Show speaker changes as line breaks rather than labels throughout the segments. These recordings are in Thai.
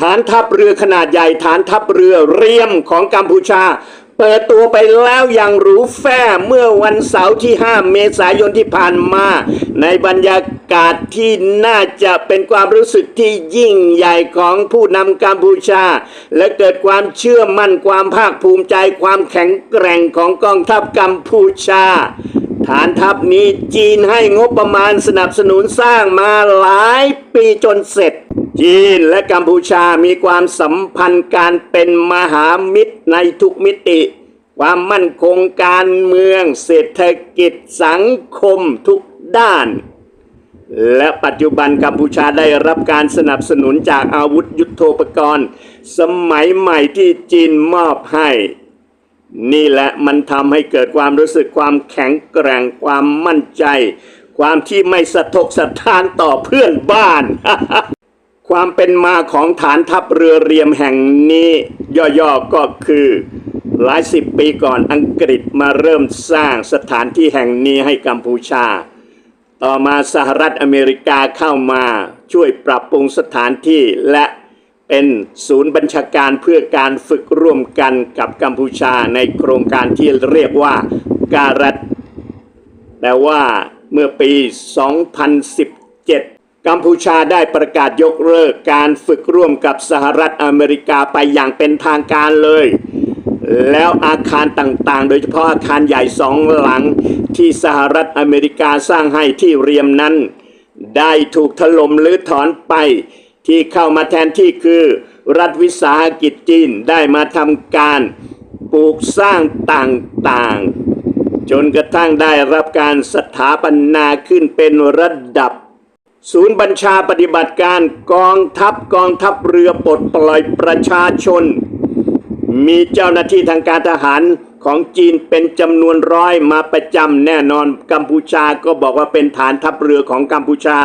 ฐานทัพเรือขนาดใหญ่ฐานทัพเรือเรียมของกัมพูชา เปิดตัวไปแล้วอย่างหรูแฟ่เมื่อวันเสาร์ที่ 5 เมษายนที่ผ่านมา ในบรรยากาศที่น่าจะเป็นความรู้สึกที่ยิ่งใหญ่ของผู้นำกัมพูชา และเกิดความเชื่อมั่นความภาคภูมิใจความแข็งแกร่งของกองทัพกัมพูชาฐานทัพนี้จีนให้งบประมาณสนับสนุนสร้างมาหลายปีจนเสร็จ จีนและกัมพูชามีความสัมพันธ์การเป็นมหามิตรในทุกมิติ ความมั่นคงการเมืองเศรษฐกิจสังคมทุกด้าน และปัจจุบันกัมพูชาได้รับการสนับสนุนจากอาวุธยุโทโธปกรณ์ สมัยใหม่ที่จีนมอบให้ นี่แหละมันทำให้เกิดความรู้สึกความแข็งแกร่งความมั่นใจ ความที่ไม่สะทกสะท้านต่อเพื่อนบ้าน ความเป็นมาของฐานทัพเรือเรียมแห่งนี้ย่อๆก็คือ หลายสิบปีก่อนอังกฤษมาเริ่มสร้างสถานที่แห่งนี้ให้กัมพูชา ต่อมาสหรัฐอเมริกาเข้ามาช่วยปรับปรุงสถานที่และเป็นศูนย์บัญชาการเพื่อการฝึกร่วมกันกับกัมพูชาในโครงการที่เรียกว่าการัตแต่ว่าเมื่อปี 2017 กัมพูชาได้ประกาศยกเลิกการฝึกร่วมกับสหรัฐอเมริกาไปอย่างเป็นทางการเลย แล้วอาคารต่างๆ โดยเฉพาะอาคารใหญ่สองหลังที่สหรัฐอเมริกาสร้างให้ที่เรียมนั้น ได้ถูกถล่มหรือถอนไปที่เข้ามาแทนที่คือ รัฐวิสาหกิจจีนได้มาทำการปลูกสร้างต่างๆ จนกระทั่งได้รับการสถาปนาขึ้นเป็นระดับ ศูนย์บัญชาปฏิบัติการกองทัพกองทัพเรือปลดปล่อยประชาชน มีเจ้าหน้าที่ทางการทหารของจีนเป็นจำนวนร้อยมาประจำแน่นอนกัมพูชาก็บอกว่าเป็นฐานทัพเรือของกัมพูชา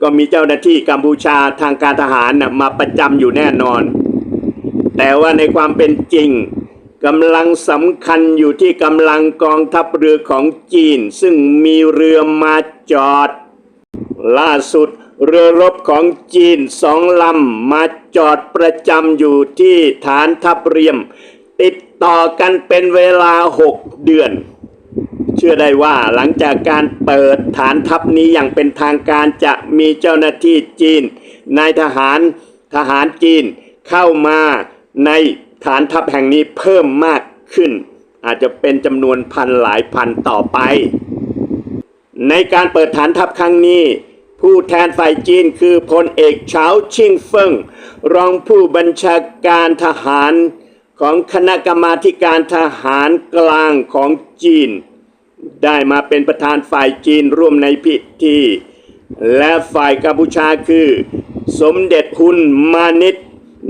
ก็มีเจ้าหน้าที่กัมพูชาทางการทหารมาประจำอยู่แน่นอน แต่ว่าในความเป็นจริงกำลังสำคัญอยู่ที่กำลังกองทัพเรือของจีน ซึ่งมีเรือมาจอด ล่าสุดเรือรบของจีนสองลำมาจอดประจำอยู่ที่ฐานทัพเรียม ติดต่อกันเป็นเวลาหกเดือน เชื่อได้ว่าหลังจากการเปิดฐานทัพนี้อย่างเป็นทางการจะมีเจ้าหน้าที่จีนนายทหารทหารจีนเข้ามาในฐานทัพแห่งนี้เพิ่มมากขึ้น อาจจะเป็นจำนวนพันหลายพันต่อไป ในการเปิดฐานทัพครั้งนี้ ผู้แทนฝ่ายจีนคือพลเอกเฉาชิงเฟิงรองผู้บัญชาการทหารของคณะกรรมาการทหารกลางของจีน ได้มาเป็นประธานฝ่ายจีนร่วมในพิธี และฝ่ายกัมพูชาคือ สมเด็จฮุนมานิต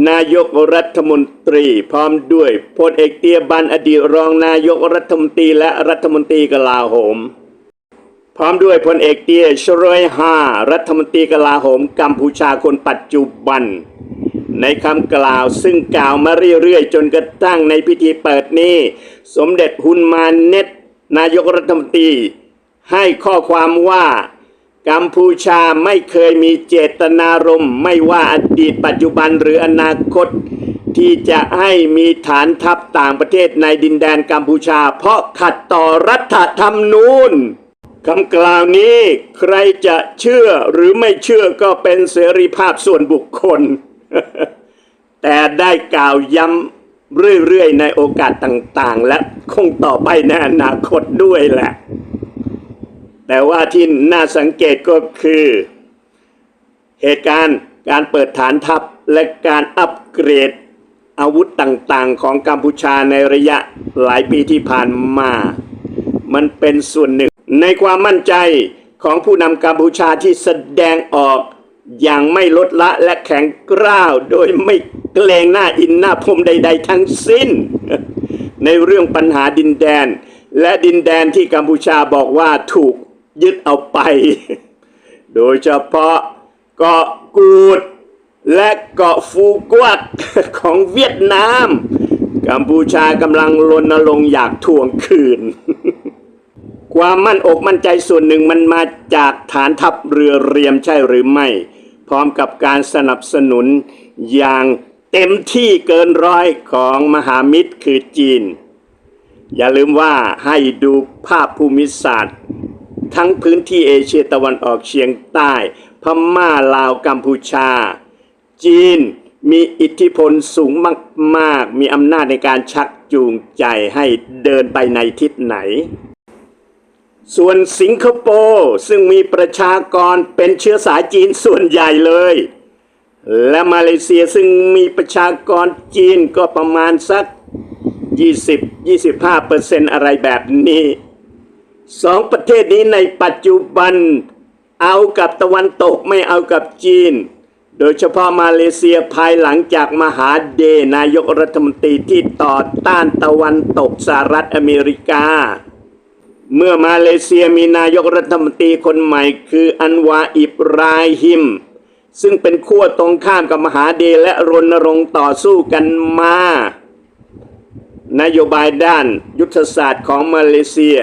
นายกรัฐมนตรี พร้อมด้วยพลเอกเตียบันอดีตรองนายกรัฐมนตรีและรัฐมนตรีกลาโหม พร้อมด้วยพลเอกเตียชรอยฮารัฐมนตรีกลาโหมกัมพูชาคนปัจจุบัน ในคำกล่าวซึ่งกล่าวมาเรื่อยๆ จนกระทั่งในพิธีเปิดนี้ สมเด็จฮุนมาเน็ตนายกรัฐมนตรี ให้ข้อความว่า กัมพูชาไม่เคยมีเจตนารมณ์ ไม่ว่าอดีตปัจจุบันหรืออนาคต ที่จะให้มีฐานทัพต่างประเทศในดินแดนกัมพูชา เพราะขัดต่อรัฐธรรมนูญ คำกล่าวนี้ใครจะเชื่อหรือไม่เชื่อก็เป็นเสรีภาพส่วนบุคคล แต่ได้กล่าวย้ำเรื่อยๆในโอกาสต่างๆ และคงต่อไปในอนาคตด้วยแหละ แต่ว่าที่น่าสังเกตก็คือ เหตุการณ์การเปิดฐานทัพและการอัปเกรดอาวุธต่างๆ ของกัมพูชาในระยะหลายปีที่ผ่านมา มันเป็นส่วนหนึ่ง ในความมั่นใจของผู้นำกัมพูชาที่แสดงออกอย่างไม่ลดละและแข็งกร้าว โดยไม่เกรงหน้าอินหน้าพรมใด ๆ ทั้งสิ้น ในเรื่องปัญหาดินแดน และดินแดนที่กัมพูชาบอกว่าถูกยึดเอาไป โดยเฉพาะเกาะกูด และเกาะฟูกวักของเวียดนาม กัมพูชากำลังรณรงค์อยากทวงคืน ความมั่นอกมั่นใจส่วนหนึ่งมันมาจากฐานทัพเรือเรียมใช่หรือไม่ พร้อมกับการสนับสนุนอย่างเต็มที่เกินร้อยของมหามิตรคือจีน อย่าลืมว่าให้ดูภาพภูมิศาสตร์ ทั้งพื้นที่เอเชียตะวันออกเฉียงใต้ พม่าลาวกัมพูชา จีนมีอิทธิพลสูงมาก ๆ มีอำนาจในการชักจูงใจให้เดินไปในทิศไหน ส่วนสิงคโปร์ซึ่งมีประชากรเป็นเชื้อสายจีนส่วนใหญ่เลย และมาเลเซียซึ่งมีประชากรจีนก็ประมาณสัก 20-25เปอร์เซนต์อะไรแบบนี้สองประเทศนี้ในปัจจุบันเอากับตะวันตกไม่เอากับจีน โดยเฉพาะมาเลเซียภายหลังจากมหาเดย์นายกรัฐมนตรีที่ต่อต้านตะวันตกสหรัฐอเมริกา เมื่อมาเลเซียมีนายกรัฐมนตรีคนใหม่คืออันวาอิบราฮิม ซึ่งเป็นขั้วตรงข้ามกับมหาเดและรณรงค์ต่อสู้กันมา นโยบายด้านยุทธศาสตร์ของมาเลเซีย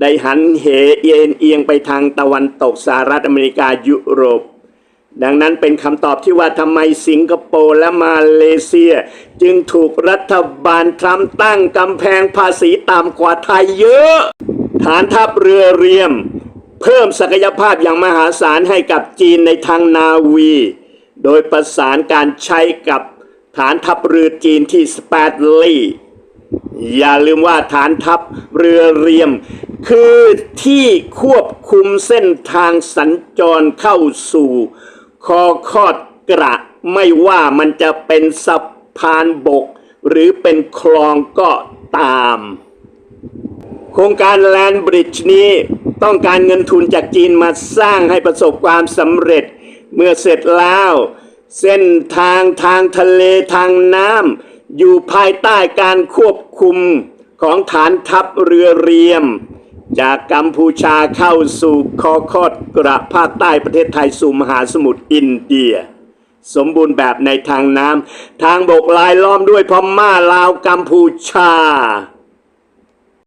ได้หันเหเอียนเอียงไปทางตะวันตกสหรัฐอเมริกายุโรป ดังนั้นเป็นคำตอบที่ว่าทำไมสิงคโปร์และมาเลเซีย จึงถูกรัฐบาลทรัมป์ตั้งกำแพงภาษีต่ำกว่าไทยเยอะ ฐานทัพเรือเรียม เพิ่มศักยภาพอย่างมหาศาลให้กับจีนในทางนาวี โดยประสานการใช้กับฐานทัพเรือจีนที่สเปดลีอย่าลืมว่าฐานทัพเรือเรียม คือที่ควบคุมเส้นทางสัญจรเข้าสู่ คอคอดกระ ไม่ว่ามันจะเป็นสะพานบก หรือเป็นคลองก็ตาม โครงการแลนบริดจ์นี้ต้องการเงินทุนจากจีนมาสร้างให้ประสบความสำเร็จ เมื่อเสร็จแล้ว เส้นทางทางทะเลทางน้ำอยู่ภายใต้การควบคุมของฐานทัพเรือเรียม จากกัมพูชาเข้าสู่คอคอดกระภาคใต้ประเทศไทยสู่มหาสมุทรอินเดีย สมบูรณ์แบบในทางน้ำทางบกลายล้อมด้วยพม่าลาวกัมพูชา